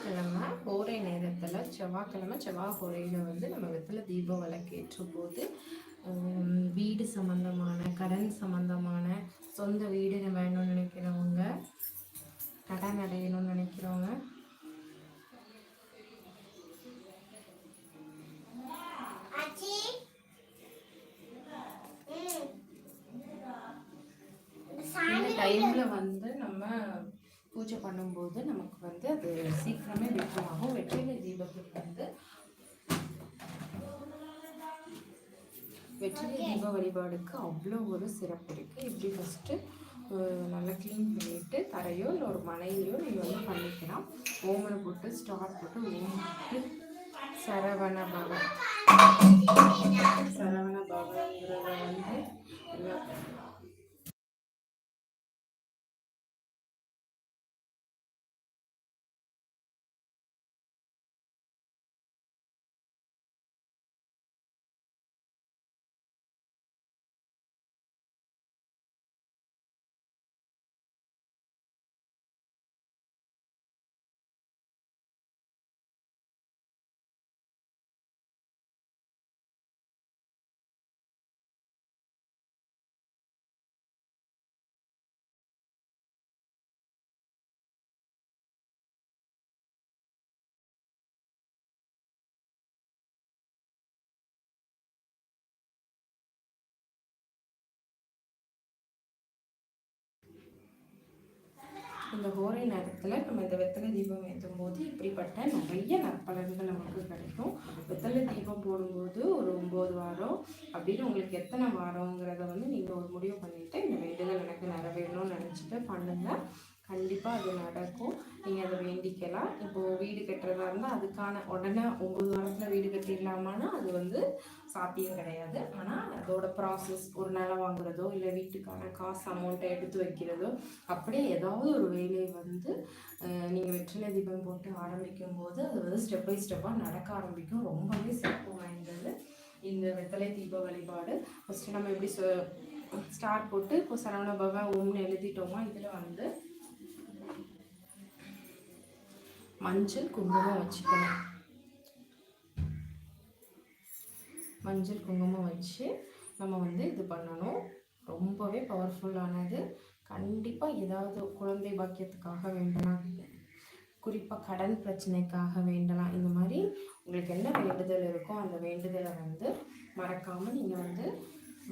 செவ்வாய்க்கிழமை ஹோரை நேரத்தில் செவ்வாய்க்கிழமை செவ்வாய் ஹோரையில் வந்து நம்ம வெத்தலை தீபம் விளக்கேற்றும் போது வீடு சம்மந்தமான கடன் சம்மந்தமான சொந்த வீடு வேணும்னு நினைக்கிறவங்க கடன் அடையணும்னு நினைக்கிறவங்க இந்த டைமில் வந்து நம்ம பூஜை பண்ணும்போது நமக்கு வந்து அது சீக்கிரமே வெற்றியாகும். வெற்றிலை தீபத்துக்கு வந்து வெற்றிலை தீப வழிபாடுக்கு அவ்வளோ ஒரு சிறப்பு இருக்குது இப்படி ஃபஸ்ட்டு நல்லா க்ளீன் பண்ணிவிட்டு தரையோ இல்லை ஒரு மனையிலையோ நீங்கள் வந்து பண்ணிக்கலாம். ஓமனை போட்டு ஸ்டார் போட்டு ஓம் போட்டு சரவண பவ சரவண பவங்கிறத வந்து எல்லாம் நேரத்தில் நம்ம இந்த வெத்தலை தீபம் ஏற்றும் போது இப்படிப்பட்ட நிறைய நற்பலன்கள் நமக்கு கிடைக்கும். வெத்தலை தீபம் போடும்போது ஒரு ஒம்பது வாரம் அப்படின்னு உங்களுக்கு எத்தனை வாரங்கிறத வந்து நீங்கள் ஒரு முடிவு பண்ணிவிட்டு இந்த வேண்டுதல் எனக்கு நிறைவேறணும்னு நினச்சிட்டு பண்ணுங்கள் கண்டிப்பாக அது நடக்கும். நீங்கள் அதை வேண்டிக்கலாம். இப்போது வீடு கட்டுறதா இருந்தால் அதுக்கான உடனே ஒம்பது வாரத்தில் வீடு கட்டிடலாமான்னா அது வந்து சாத்தியம் கிடையாது. ஆனால் அதோட ப்ராசஸ் ஒரு நிலம் வாங்குறதோ இல்லை வீட்டுக்கான காசு அமௌண்ட்டை எடுத்து வைக்கிறதோ அப்படியே ஏதாவது ஒரு வேலையை வந்து நீங்கள் வெற்றிலை தீபம் போட்டு ஆரம்பிக்கும் போது அது வந்து ஸ்டெப் பை ஸ்டெப்பாக நடக்க ஆரம்பிக்கும். ரொம்பவே சிறப்பு வாய்ந்தது இந்த வெத்தலை தீப வழிபாடு. ஃபஸ்ட்டு நம்ம எப்படி ஸ்டார் போட்டு இப்போ சரவண பவன் ஒன்று எழுதிட்டோமா இதில் வந்து மஞ்சள் குங்குமம் வச்சுக்கணும். மஞ்சள் குங்குமம் வச்சு நம்ம வந்து இது பண்ணணும். ரொம்பவே பவர்ஃபுல்லானது கண்டிப்பாக ஏதாவது குழந்தை பாக்கியத்துக்காக வேண்டலாம். குறிப்பாக கடன் பிரச்சனைக்காக வேண்டலாம். இந்த மாதிரி உங்களுக்கு என்ன வேண்டுதல் இருக்கோ அந்த வேண்டுதலை வந்து மறக்காமல் நீங்கள் வந்து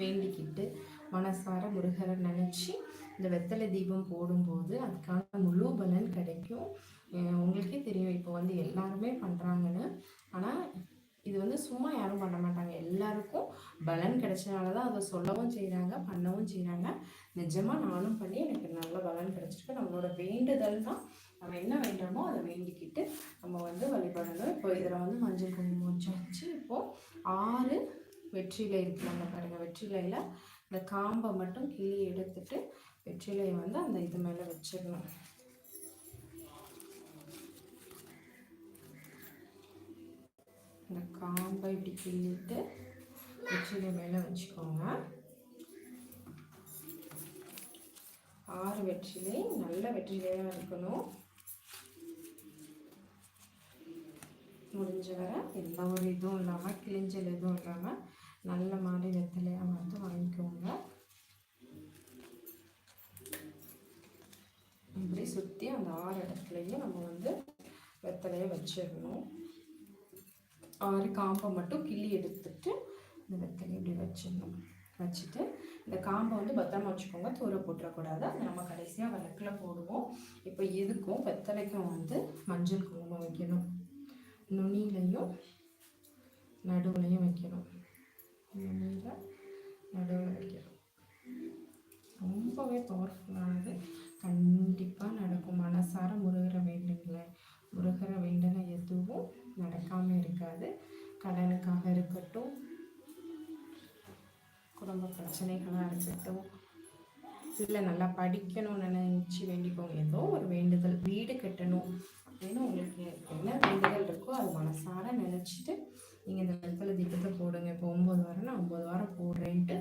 வேண்டிக்கிட்டு மனசார முருகரை நினச்சி இந்த வெத்தலை தீபம் போடும்போது அதுக்கான முழு பலன் கிடைக்கும். உங்களுக்கே தெரியும். இப்போ வந்து எல்லாருமே பண்ணுறாங்கன்னு ஆனால் இது வந்து சும்மா யாரும் பண்ண மாட்டாங்க. எல்லாருக்கும் பலன் கிடைச்சனால தான் அதை சொல்லவும் செய்கிறாங்க பண்ணவும் செய்கிறாங்க நிஜமாக நானும் பண்ணி எனக்கு நல்ல பலன் கிடைச்சிருக்கு. நம்மளோட வேண்டுதல் தான். நம்ம என்ன வேண்டுறோமோ அதை வேண்டிக்கிட்டு நம்ம வந்து வழிபடணும். இப்போ இதில் வந்து மஞ்சள் குங்குமம் வச்சு இப்போது ஆறு வெற்றிலை இருக்குல்ல பாருங்கள் வெற்றிலையில் இந்த காம்பை மட்டும் கீழே எடுத்துட்டு வெற்றிலையை வந்து அந்த இது மேலே வச்சிடணும். இந்த காம்பை இப்படி கிள்ளிட்டு வெற்றிலை மேலே வச்சுக்கோங்க. ஆறு வெற்றிலை நல்ல வெற்றிலையாக இருக்கணும். முடிஞ்ச வரை எந்த ஒரு இதுவும் இல்லாமல் கிழிஞ்சல் எதுவும் இல்லாமல் நல்ல மாதிரி வெத்தலையாக வந்து வாங்கிக்கோங்க. இப்படி சுற்றி அந்த ஆறு இடத்துலையும் நம்ம வந்து வெத்தலையை வச்சிடணும். ஆறு காம்பை மட்டும் கிள்ளி எடுத்துட்டு இந்த வெத்தலையை இப்படி வச்சிடணும். வச்சுட்டு இந்த காம்பை வந்து பத்திரமா வச்சுக்கோங்க. தூர போட்டுறக்கூடாது. அதை நம்ம கடைசியாக விளக்கில் போடுவோம். இப்போ இதுக்கும் வெத்தலைக்கும் வந்து மஞ்சள் குங்குமம் வைக்கணும். நுனியிலையும் நடுவுலையும் வைக்கணும். நுனியில் நடுவில் வைக்கணும். ரொம்பவே பவர்ஃபுல்லானது கண்டிப்பாக நடக்கும். மனசார முருகரை வேண்டுங்களேன் முருகரை வேண்டனை எதுவும் நடக்காமல் இருக்காது. கடனுக்காக இருக்கட்டும். குடும்ப பிரச்சனைகளாக இருக்கட்டும். இல்லை நல்லா படிக்கணும்னு நினச்சி வேண்டிக்கோங்க. ஏதோ ஒரு வேண்டுதல். வீடு கட்டணும் அப்படின்னு உங்களுக்கு என்ன வேண்டுதல் இருக்கோ அது மனசார நினச்சிட்டு நீங்கள் இந்த வெத்தலை தீபத்தை போடுங்க. இப்போ ஒம்பது வாரம் நான் ஒம்பது வாரம் போடுறேன்ட்டு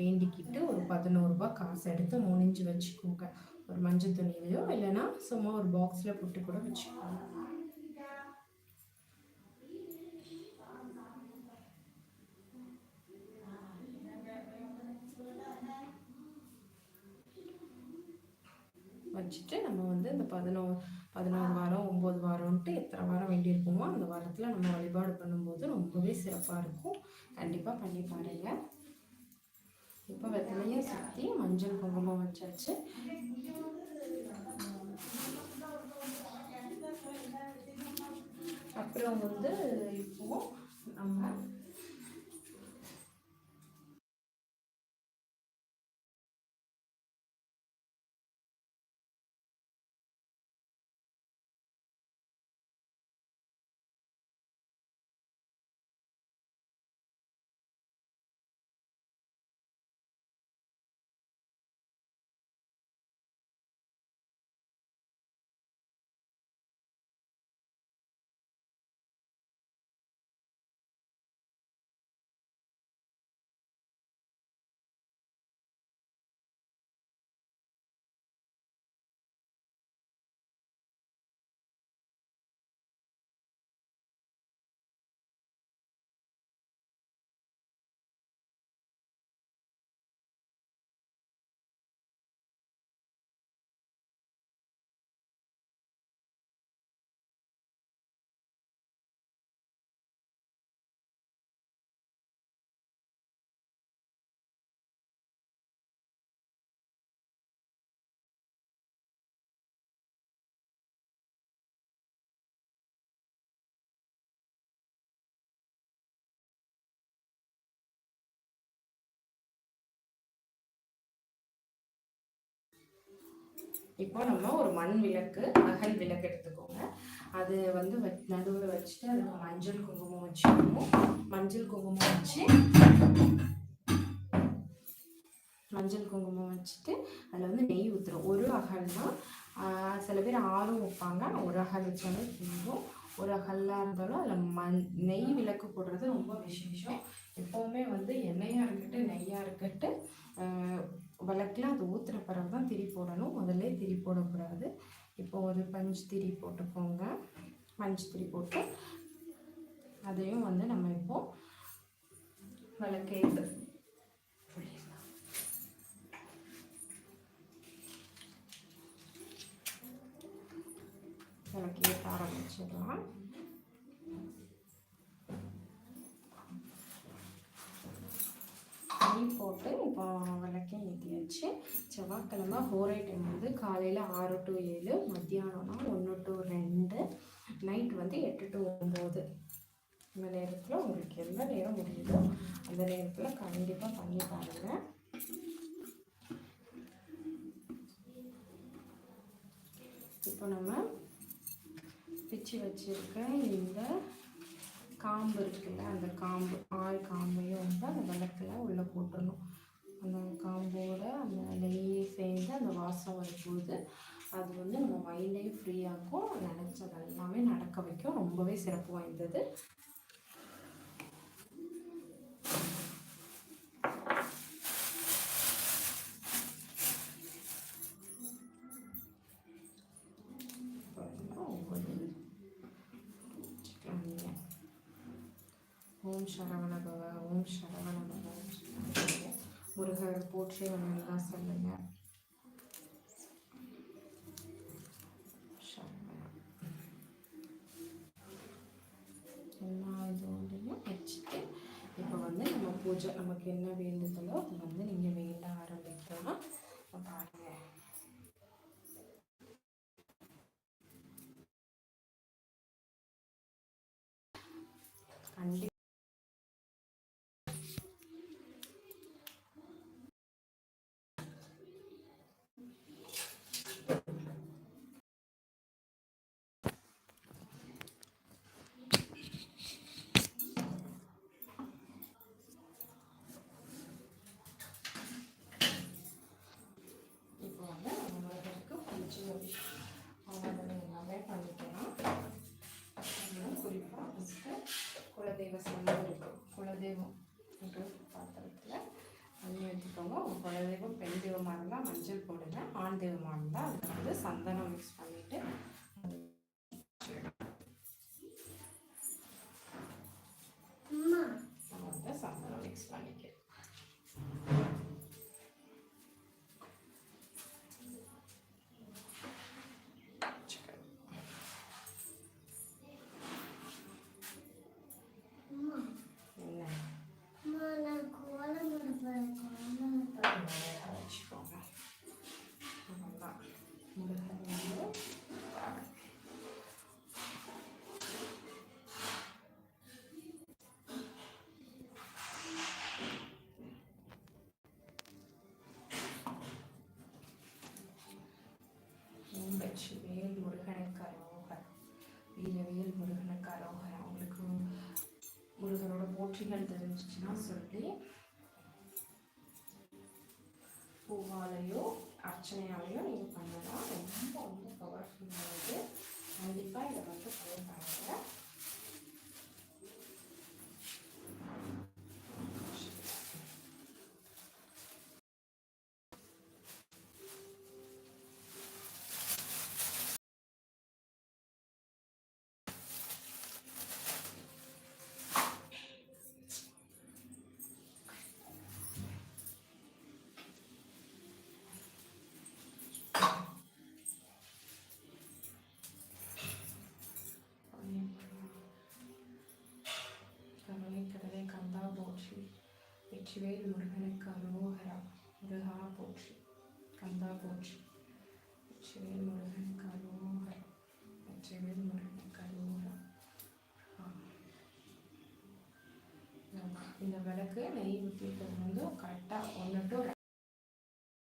வேண்டிக்கிட்டு ஒரு பதினோருபா காசு எடுத்து முடிஞ்சு வச்சுக்கோங்க. ஒரு மஞ்சள் துணியிலையோ இல்லைன்னா சும்மா ஒரு பாக்ஸில் போட்டு கூட வச்சுக்கோங்க. வச்சுட்டு நம்ம வந்து இந்த பதினோ பதினோரு வாரம் ஒம்பது வாரம்ன்ட்டு எத்தனை வாரம் வேண்டியிருக்குமோ அந்த வாரத்தில் நம்ம வழிபாடு பண்ணும்போது ரொம்பவே சிறப்பாக இருக்கும். கண்டிப்பாக பண்ணி பாருங்கள் இப்போ வெத்தலையை சுற்றி மஞ்சள் குங்குமம் வச்சாச்சு. அப்புறம் வந்து இப்போ நம்ம இப்போ நம்ம ஒரு மண் விளக்கு அகல் விளக்கு எடுத்துக்கோங்க. அது வந்து நடுவில் வச்சுட்டு அதுக்கு மஞ்சள் குங்குமம் வச்சுக்கணும். மஞ்சள் குங்குமம் வச்சு மஞ்சள் குங்குமம் வச்சுட்டு அதில் வந்து நெய் ஊற்றுறோம் ஒரு அகல் தான். சில பேர் ஆறும் வைப்பாங்க. ஒரு அகல் வச்சாலும் போதும் ஒரு அகல்லாக இருந்தாலும் அதில் மண் நெய் விளக்கு போடுறது ரொம்ப விசேஷம். எப்போவுமே வந்து எண்ணெயாக இருக்கட்டும் நெய்யாக இருக்கட்டும் விளக்கில் அது ஊற்றுற பிறகு தான் திரி போடணும். முதல்ல திரி போடக்கூடாது. இப்போ ஒரு பஞ்சு திரி போட்டுக்கோங்க. பஞ்சு திரி போட்டு அதையும் வந்து நம்ம இப்போ விளக்கேற்று விளக்கேற்ற ஆரம்பிச்சிடலாம் நெய் போட்டு இப்போ விளக்கே ஏற்றியாச்சு செவ்வாய்க்கிழமை ஹோரை டைம் வந்து காலையில் ஆறு டு ஏழு மத்தியானம்னா ஒன்று டு ரெண்டு நைட் வந்து எட்டு டு ஒம்பது இந்த நேரத்தில் உங்களுக்கு எந்த நேரம் முடியுதோ அந்த நேரத்தில் கண்டிப்பாக பண்ணி பாருங்கள் இப்போ நம்ம பிச்சு வச்சுருக்க இந்த காம்பு இருக்குல்ல அந்த காம்பு ஆள் காம்பையும் வந்து அந்த விளக்கில் உள்ளே போட்டுடணும் அந்த காம்போட அந்த நெய் சேர்ந்து அந்த வாசம் வரும்போது அது வந்து நம்ம மைண்டையும் ஃப்ரீயாக்கும் நினச்சது எல்லாமே நடக்க வைக்கும். ரொம்பவே சிறப்பு வாய்ந்தது. சரவண பவ ஓம் சரவண பவ முருகர் போற்றி தான் சொல்லுங்க எல்லா வச்சுட்டு இப்போ வந்து நம்ம பூஜை நமக்கு என்ன வேண்டுதலோ அது வந்து நீங்கள் வேண்ட ஆரம்பிக்கலாம் பாருங்கள் கண்டிப்பாக குலதெய்வ சமம் இருக்கும் குலதெய்வம் பாத்திரத்தில் தண்ணி வச்சுக்கோங்க உங்கள் குலதெய்வம் பெண் தெய்வமாக இருந்தால் மஞ்சள் போடுங்க. ஆண் தெய்வமாக இருந்தால் அதில் வந்து சந்தனம் மிக்ஸ் பண்ணிவிட்டு முருகனோட போற்றிகள் தெரிஞ்சிச்சுன்னா சொல்லி பூவாலையோ அர்ச்சனையாலையோ நீங்கள் பண்ணலாம் ரொம்ப ரொம்ப பவர்ஃபுல்லானது கண்டிப்பாக இதை வந்து ட்ரை போற்றி. வெற்றிவேல் முருகனுக்கு அரோகரா முருகா போற்றி. கந்தா போற்றி. வெற்றிவேல் முருகனுக்கு அரோகரா வெற்றிவேல் முருகனுக்கு அரோகரா இந்த விளக்கு நெய் ஊற்றிட்டு வந்து கரெக்டாக ஒன்று டு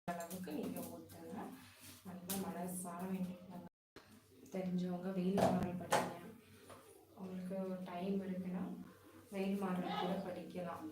அளவுக்கு நீங்கள் ஊற்றுங்க நல்லா மனசார வேண்டிக்கோங்க. தெரிஞ்சவங்க வெயில் மாறல் படிங்க உங்களுக்கு டைம் இருக்குன்னா வெயில் மாறல் கூட 对了。